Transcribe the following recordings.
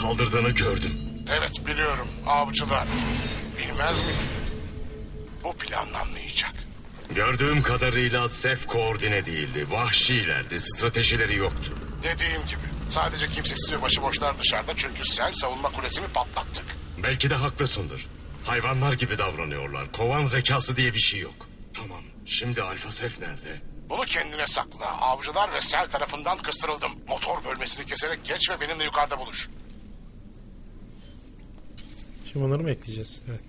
Saldırdığını gördüm. Evet biliyorum avcılar. Bilmez miyim? Bu planlanmayacak. Gördüğüm kadarıyla Sef koordine değildi. Vahşilerdi. Stratejileri yoktu. Dediğim gibi sadece kimsesiz ve başıboşlar dışarıda çünkü sel savunma kulesini patlattık. Belki de haklısındır. Hayvanlar gibi davranıyorlar. Kovan zekası diye bir şey yok. Tamam. Şimdi Alfa Sef nerede? Bunu kendine sakla. Avcılar ve sel tarafından kıstırıldım. Motor bölmesini keserek geç ve benimle yukarıda buluş. Şimdi bunları mı ekleyeceğiz? Evet.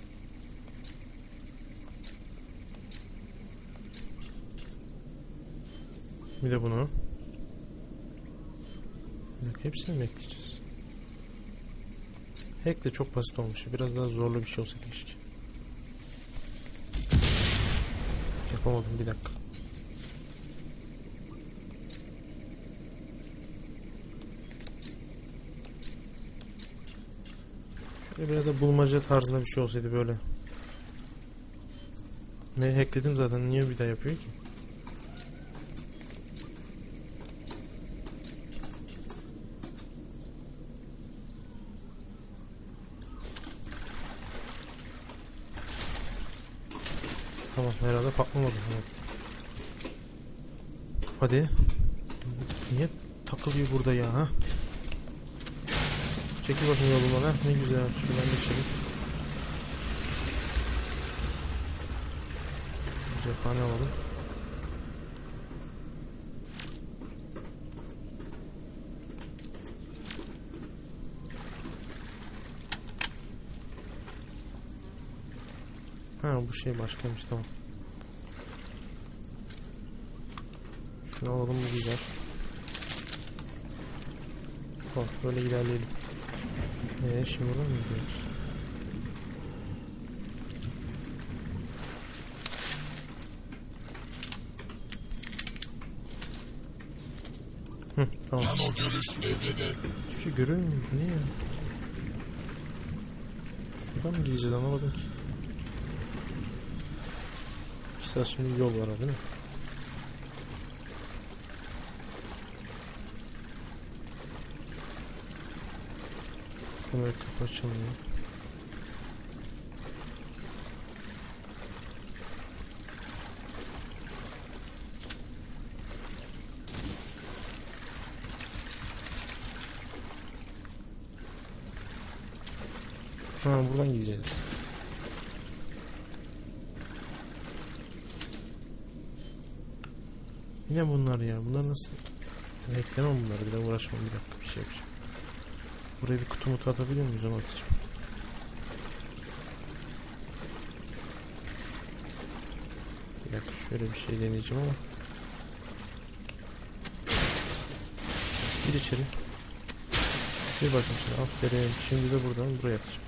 Bir de bunu. Bir hepsini mi ekleyeceğiz? Hack de çok basit olmuş. Biraz daha zorlu bir şey olsa keşke. Yapamadım bir dakika. Biraz da bulmaca tarzında bir şey olsaydı böyle. Ne hackledim zaten niye bir daha yapıyor ki? Tamam herhalde patlamadı. Evet. Hadi. Niye takılıyor burada ya ha? Çekil bakayım yoluma ha. Ne güzel. Şuradan geçelim. Cephane alalım. Ha bu şey başkaymış tamam. Şunu alalım bu güzel. Bak böyle ilerleyelim. Eee şimdi buradan mı gidiyoruz? Hı, tamam. Nano görüş devrede. Şey görüyor muyum? Ya? Şuradan mı gideceğiz anlamadım ki. Saat şimdi yol var değil mi? Kamera kapı açılmıyor. Ha buradan gideceğiz. Yine bunlar ya. Bunlar nasıl? Ben eklemem bunları. Bir de uğraşmam. Bir dakika bir şey yapacağım. Buraya bir kutu mutu atabiliyor muyuz? Onu atacağım. Bir dakika şöyle bir şey deneyeceğim ama. Gir içeri. Bir bakayım şimdi. Aferin. Şimdi de buradan buraya atacağım.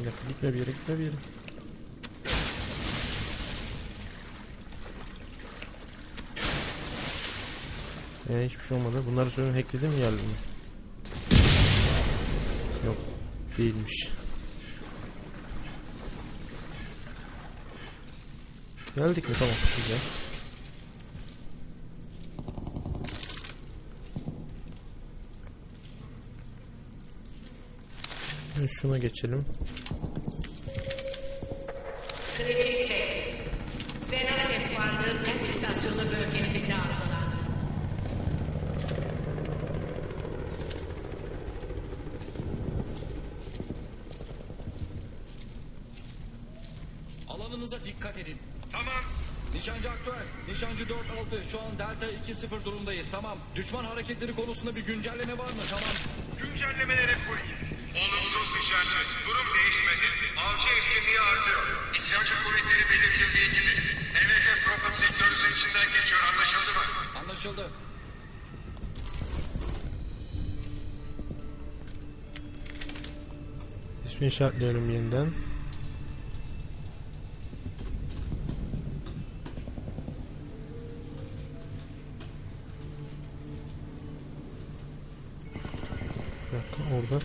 Bir dakika gitme bir yere gitme bir yere. Yani hiçbir şey olmadı. Bunları sonra hackledim mi geldi mi? Yok. Değilmiş. Geldik mi? Tamam. Güzel. Ben Şuna geçelim. Kritik tehdit. Sena ses varlığı istasyonu bölgesinde algılandı. Alanınıza dikkat edin. Tamam. Nişancı aktüel. Nişancı 4-6. Şu an Delta 2-0 durumdayız. Tamam. Düşman hareketleri konusunda bir güncelleme var mı? Tamam. Güncellemelere full. Olumsuz işaret. Durum değişmedi. Avcı etkinliği artıyor. İsyancı kuvvetleri belirtildiği gibi. MF Profit sektörünün içinden geçiyor anlaşıldı mı? Anlaşıldı. İsmini işaretliyorum yeniden. orada?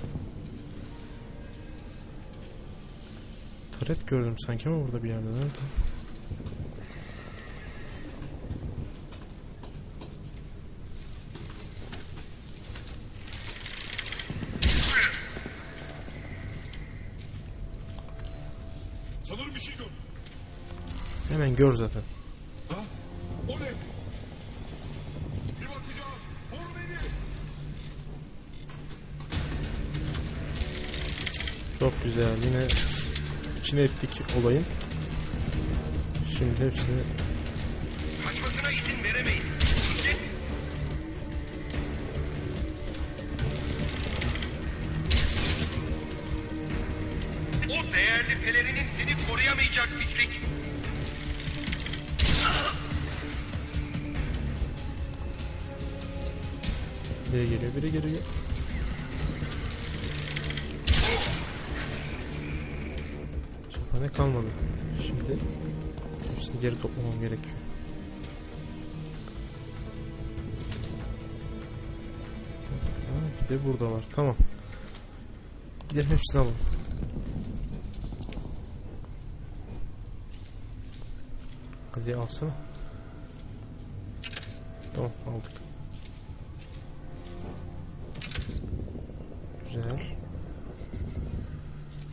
Taret gördüm sanki ama burada bir yerde nerede? Sanırım bir şey gör. Hemen gör zaten. Ha? O ne? Çok güzel. Yine içine ettik olayın. Şimdi hepsini Kaçmasına izin veremeyiz. O değerli pelerinin seni koruyamayacak pislik. biri geliyor, biri geliyor. Kalmadı. Şimdi hepsini geri toplamam gerekiyor. Bir de burada var. Tamam. Gidelim hepsini alalım. Hadi alsana. Tamam aldık. Güzel.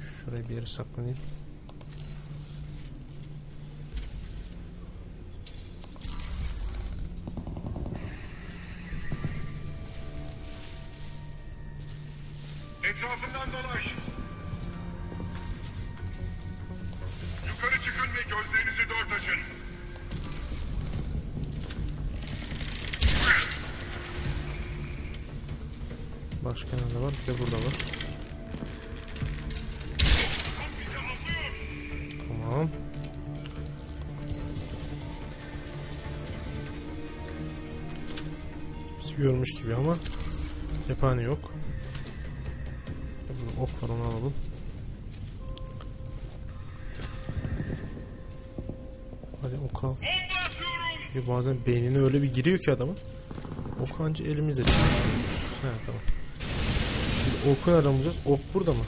Şuraya bir yere saklanayım. Başka nerede var? Bir de burada var. Tamam. Bizi görmüş gibi ama cephane yok. De Burada ok var onu alalım. Hadi ok al. Bazen beynine öyle bir giriyor ki adamın. Ok anca elimizle çıkıyoruz. Ha tamam. Oku nereden bulacağız? Ok burada mı?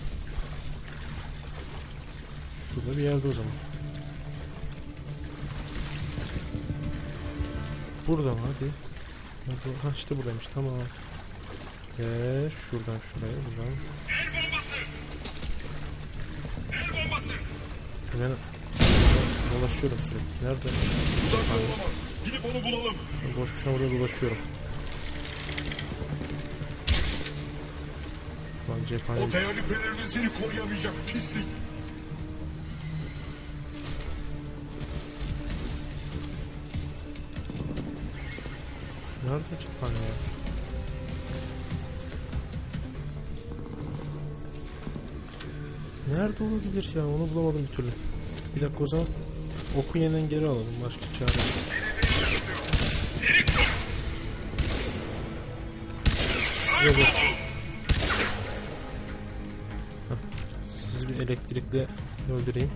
Şurada bir yerde o zaman. Burada mı? Hadi. Ha işte buradaymış. Tamam. Ve şuradan şuraya buradan. El bombası. El bombası. Ben dolaşıyorum sürekli. Nerede? Uzakta olamaz. Gidip onu bulalım. Boş boşuna burada dolaşıyorum. Lan cephane O değerli pelerinin seni koruyamayacak pislik. Nerede cephane ya? Nerede olabilir ya? Onu bulamadım bir türlü. Bir dakika o zaman oku yeniden geri alalım. Başka çare. Size bu. Elektrikle öldüreyim.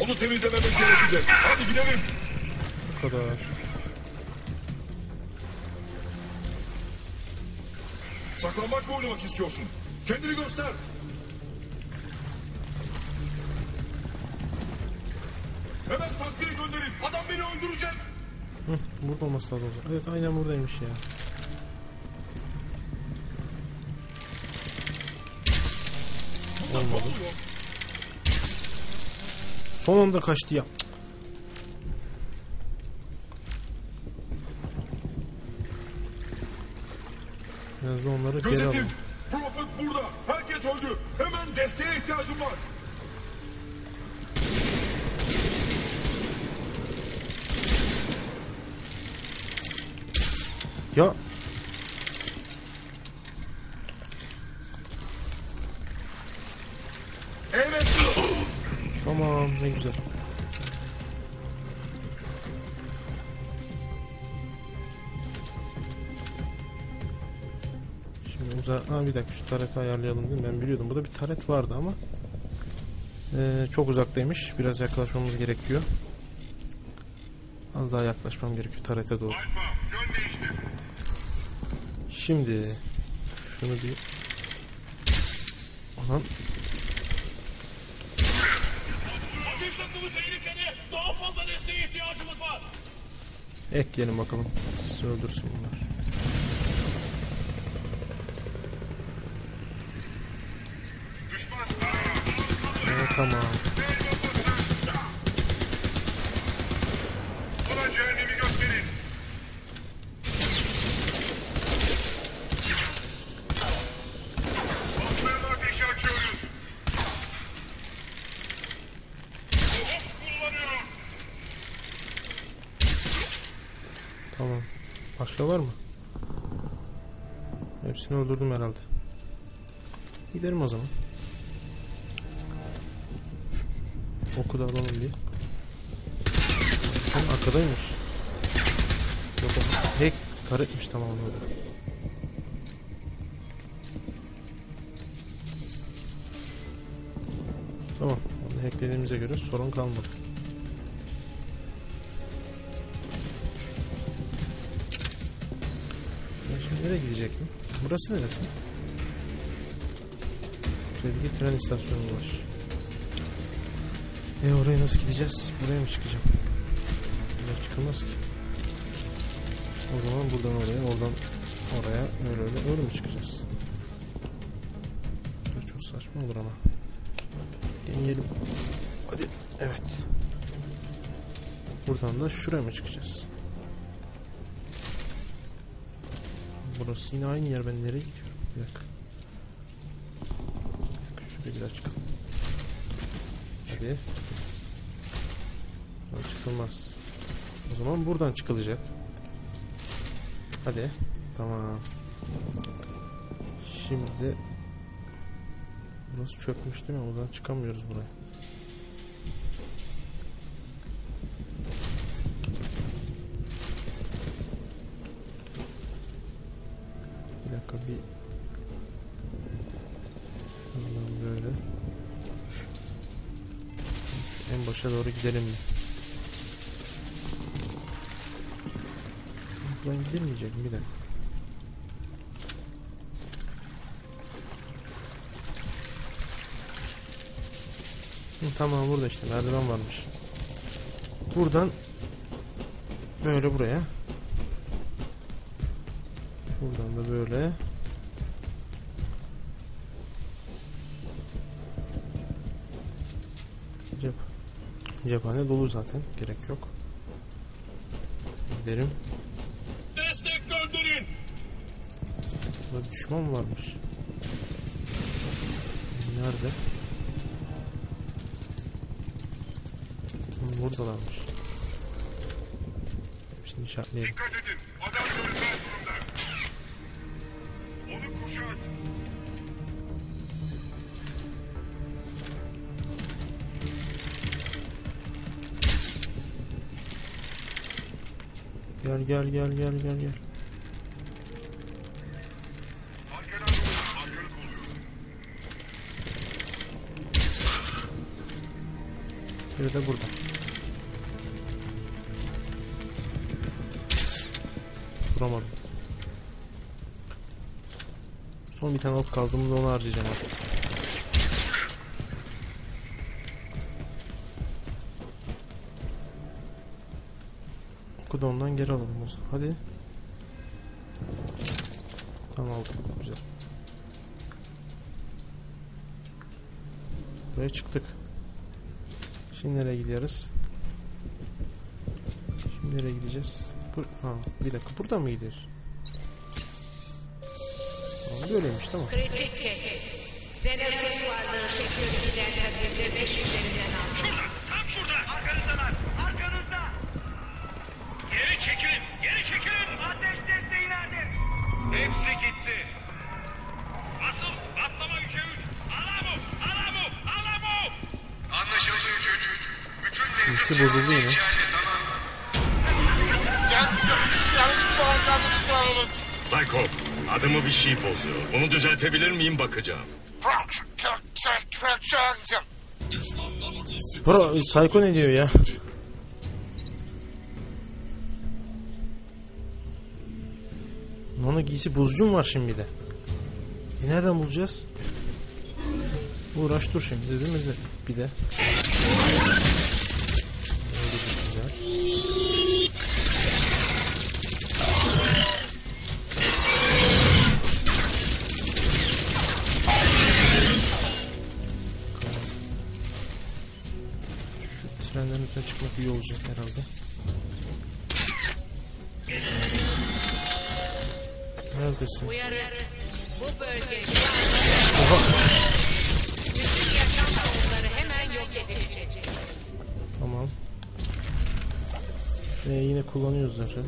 Onu temizlememiz gerekecek. Hadi gidelim. Bu kadar. Saklambaç mı oynamak istiyorsun? Kendini göster. Hemen takviye gönderin. Adam beni öldürecek. Hı, burada olması lazım. Evet aynen buradaymış ya. Olmadı. Son anda kaçtı ya. Cık. En azından onları geri Gözetim. alalım. Prophet burada. Herkes öldü. Hemen desteğe ihtiyacım var. Ya ne güzel. Şimdi uza... Aa, bir dakika şu tareti ayarlayalım değil mi? Ben biliyordum. Burada bir taret vardı ama ee, çok uzaktaymış. Biraz yaklaşmamız gerekiyor. Az daha yaklaşmam gerekiyor tarete doğru. Şimdi şunu bir Aman ekleyelim bakalım. Sizi öldürsün bunlar. Evet tamam. Hepsini öldürdüm herhalde. Gidelim o zaman. Oku da alalım bir. Tam arkadaymış. Yok o hack taretmiş tamam orada. Tamam. Onu hacklediğimize göre sorun kalmadı. Ben şimdi nereye gidecektim? Burası neresi? Buradaki tren istasyonu var. E oraya nasıl gideceğiz? Buraya mı çıkacağım? Buraya çıkılmaz ki. O zaman buradan oraya, oradan oraya öyle öyle öyle mi çıkacağız? Çok saçma olur ama. Deneyelim. Hadi. Evet. Buradan da şuraya mı çıkacağız? Burası yine aynı yer. Ben nereye gidiyorum? Bir dakika. Şuraya bir daha çıkalım. Hadi. Buradan çıkılmaz. O zaman buradan çıkılacak. Hadi. Tamam. Şimdi Burası çökmüş değil mi? Oradan çıkamıyoruz buraya. Başa doğru gidelim mi? Buradan gidilmeyecek mi? Bir dakika. Tamam burada işte merdiven varmış. Buradan böyle buraya. Buradan da böyle. Cephane dolu zaten. Gerek yok. Gidelim. Destek gönderin. Burada düşman varmış. Nerede? Buradalarmış. Hepsini işaretleyelim. Dikkat edin. Gel gel gel gel gel gel. Biri de burada. Vuramadım. Son bir tane ok kaldığımda onu harcayacağım artık. Oku da ondan geri alalım o zaman. Hadi. Tamam aldım. Güzel. Buraya çıktık. Şimdi nereye gidiyoruz? Şimdi nereye gideceğiz? Bur ha, bir dakika burada mı gidiyoruz? Tamam böyleymiş tamam. Kritik tehdit. Xenesis varlığı tedbirde 5 üzerinden Hepsi gitti. Asıl patlama 3'e 3. Alamu. Alamu. Alamu. Anlaşıldı 3 3. Bütün Birisi bozuldu yine. Psycho, adımı bir şey bozuyor. Bunu düzeltebilir miyim bakacağım. Pro, Psycho ne diyor ya? Nano giysi bozucu mu var şimdi de? E nereden bulacağız? Uğraş dur şimdi değil mi? Bir de. Şu trenlerin üstüne çıkmak iyi olacak herhalde. Neredesin? Bu bölge Oha! bütün yaşam formları hemen yok edilecek. Tamam. Ee, yine kullanıyoruz zırhı.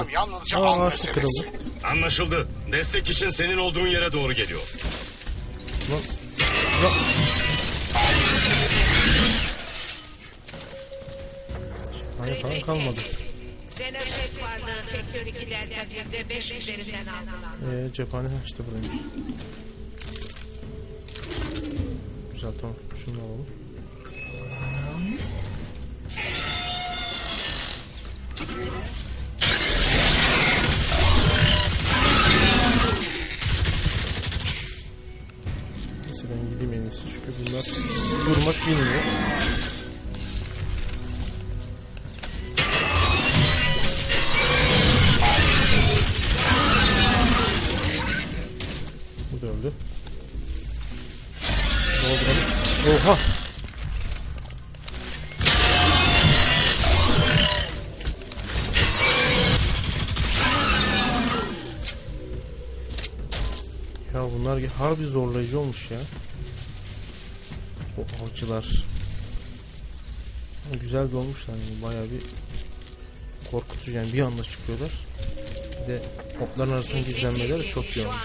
Yenilmem yalnızca Aa, an ağaç meselesi. kırıldı. Anlaşıldı. Destek için senin olduğun yere doğru geliyor. Lan. Lan. Hayır falan kalmadı. Xenoset varlığı sektör 2 delta 1'de 5 üzerinden aldılar. Ee, cephane ha işte buraymış. Güzel tamam. Şunu da alalım. Oha! Ya bunlar harbi zorlayıcı olmuş ya. O avcılar. Güzel bir olmuşlar yani bayağı bir korkutucu yani bir anda çıkıyorlar. Bir de otların arasında gizlenmeleri çok iyi olmuş.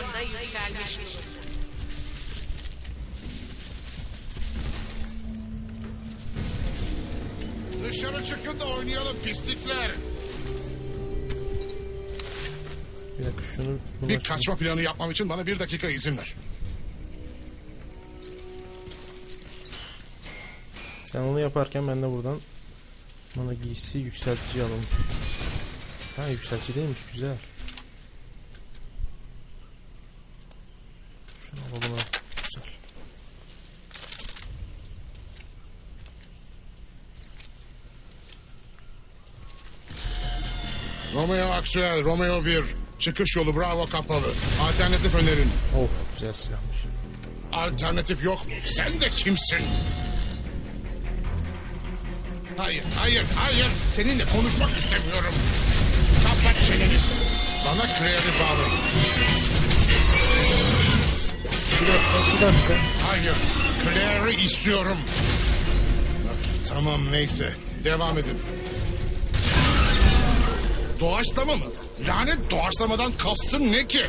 Oynayalım pislikler. Bir dakika şunu Bir kaçma planı yapmam için bana bir dakika izin ver. Sen onu yaparken ben de buradan bana giysi yükseltici alalım. Ha yükseltici değilmiş güzel. Şunu alalım abi. Güzel. Aktüel, Romeo 1. Çıkış yolu Bravo kapalı. Alternatif önerin. Of güzel silahmış. Alternatif yok mu? Sen de kimsin? Hayır, hayır, hayır. Seninle konuşmak istemiyorum. Kapat çeneni. Bana Claire'i bağlı. Bir dakika bir dakika. Hayır, Claire'i istiyorum. Tamam, neyse. Devam edin. Doğaçlama mı? Lanet doğaçlamadan kastın ne ki?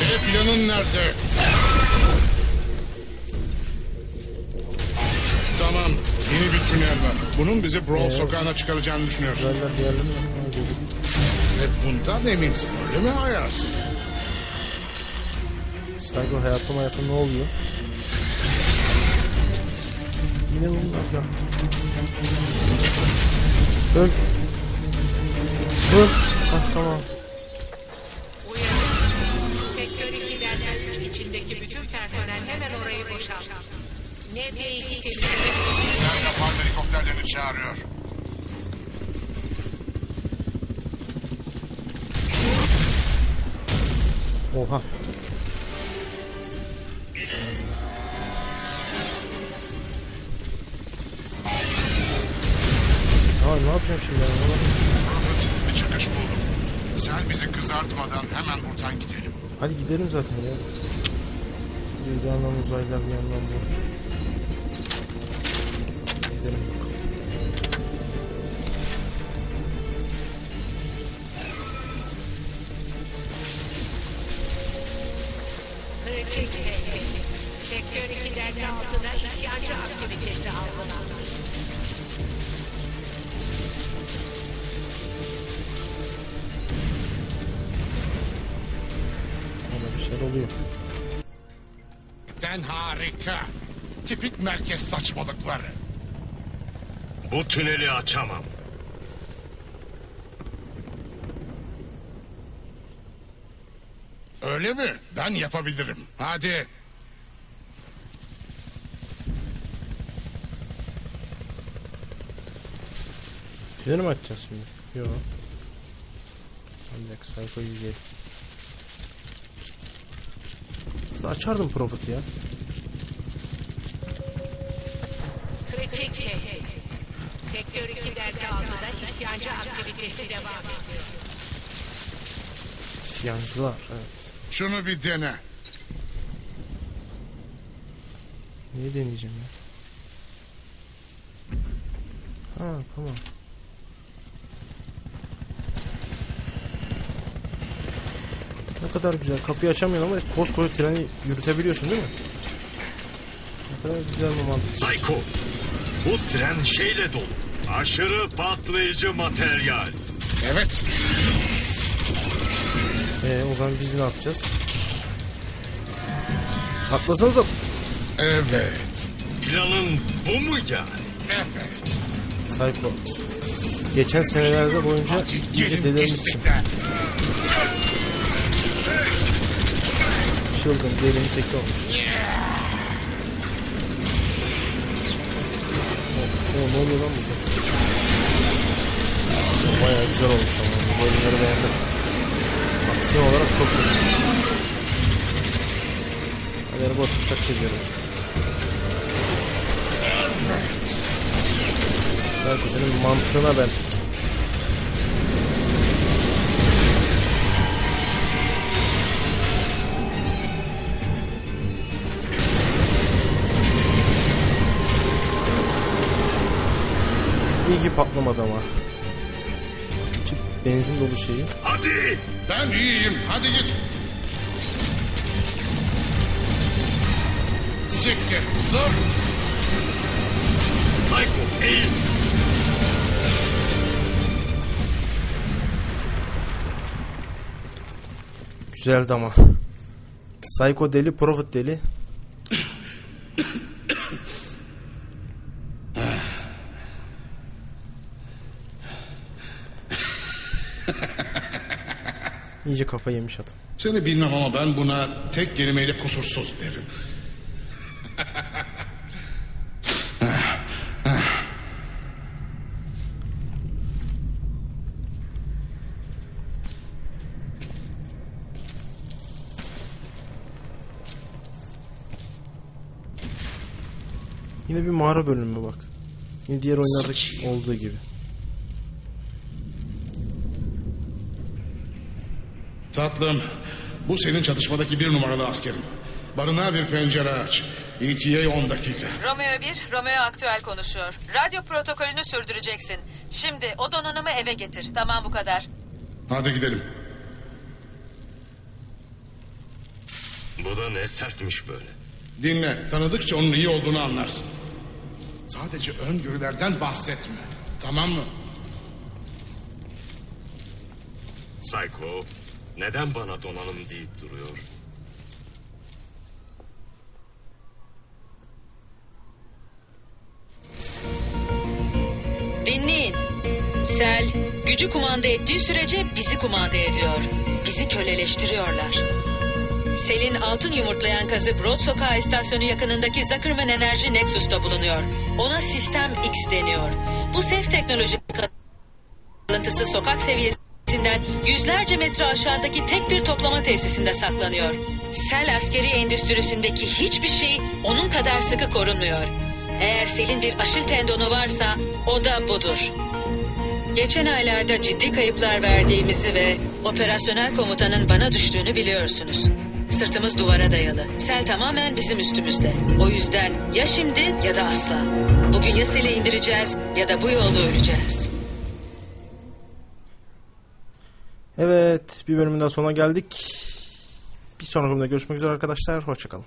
B planın nerede? Tamam, yeni bir tünel var. Bunun bizi Brawl Ee? sokağına çıkaracağını düşünüyorum. Güzeller diğerlerini Ha, dedik. Ve bundan eminsin, öyle mi hayatım? Sanki o hayatım hayatım ne oluyor? Yine bunlar ya. Öl. Öl. Hah tamam. Uyarı. Sektör 2 delta 3 içindeki bütün personel hemen orayı boşalttı. NP2 temizlemek Sen helikopterlerini çağırıyor. Oha. Ya ne yapacağım şimdi ben çıkış buldum. Sen bizi kızartmadan hemen buradan gidelim. Hadi gidelim zaten ya. Bir yandan uzaylılar bir yandan bu. Bir şeyler oluyor. Den harika. Tipik merkez saçmalıkları. Bu tüneli açamam. Öyle mi? Ben yapabilirim. Hadi. Tüneli mi açacağız şimdi? Yok. Bir dakika sayfayı izleyelim. Aslında açardım Profit ya. Kritik tehdit. Sektör 2 delta 6'da isyancı aktivitesi devam ediyor. Siyancılar evet. Şunu bir dene. Niye deneyeceğim ya? Ha tamam. Ne kadar güzel. Kapıyı açamıyorsun ama koskoca treni yürütebiliyorsun değil mi? Ne kadar güzel bir mantık. Psycho. Bu tren şeyle dolu. Aşırı patlayıcı materyal. Evet. Ee, o zaman biz ne yapacağız? Atlasanıza. Evet. Planın bu mu yani? Evet. Psycho. Geçen senelerde boyunca Hadi iyice gelin delirmişsin. pislikler. Çılgın delinin teki olmuş. O, o ne oluyor lan burada? Bayağı güzel olmuş ama bu bölümleri beğendim. Aksiyon olarak çok güzel. Haberi boş bir şarkı seviyorum işte. Evet. Belki senin mantığına ben İyi ki patlamadı ama. İçi benzin dolu şeyi. Hadi. Ben iyiyim. Hadi git. Siktir. Zor. Psycho eğil. Güzeldi ama. Psycho deli, Prophet deli. İyice kafa yemiş adam. Seni bilmem ama ben buna tek kelimeyle kusursuz derim. Yine bir mağara bölümü bak. Yine diğer oyunlarda olduğu gibi. Tatlım, bu senin çatışmadaki bir numaralı askerin. Barınağa bir pencere aç. ETA 10 dakika. Romeo 1, Romeo aktüel konuşuyor. Radyo protokolünü sürdüreceksin. Şimdi o donanımı eve getir. Tamam bu kadar. Hadi gidelim. Bu da ne sertmiş böyle. Dinle, tanıdıkça onun iyi olduğunu anlarsın. Sadece öngörülerden bahsetme. Tamam mı? Psycho. Neden bana donanım deyip duruyor? Dinleyin. Sel, gücü kumanda ettiği sürece bizi kumanda ediyor. Bizi köleleştiriyorlar. Sel'in altın yumurtlayan kazı Broad Sokağı istasyonu yakınındaki Zuckerman Enerji Nexus'ta bulunuyor. Ona Sistem X deniyor. Bu sef teknoloji kalıntısı sokak seviyesinden yüzlerce metre aşağıdaki tek bir toplama tesisinde saklanıyor. Sel askeri endüstrisindeki hiçbir şey onun kadar sıkı korunmuyor. Eğer Sel'in bir aşil tendonu varsa o da budur. Geçen aylarda ciddi kayıplar verdiğimizi ve operasyonel komutanın bana düştüğünü biliyorsunuz. Sırtımız duvara dayalı. Sel tamamen bizim üstümüzde. O yüzden ya şimdi ya da asla. Bugün ya Sel'i indireceğiz ya da bu yolda öleceğiz. Evet bir bölümün daha sonuna geldik. Bir sonraki bölümde görüşmek üzere arkadaşlar. Hoşçakalın.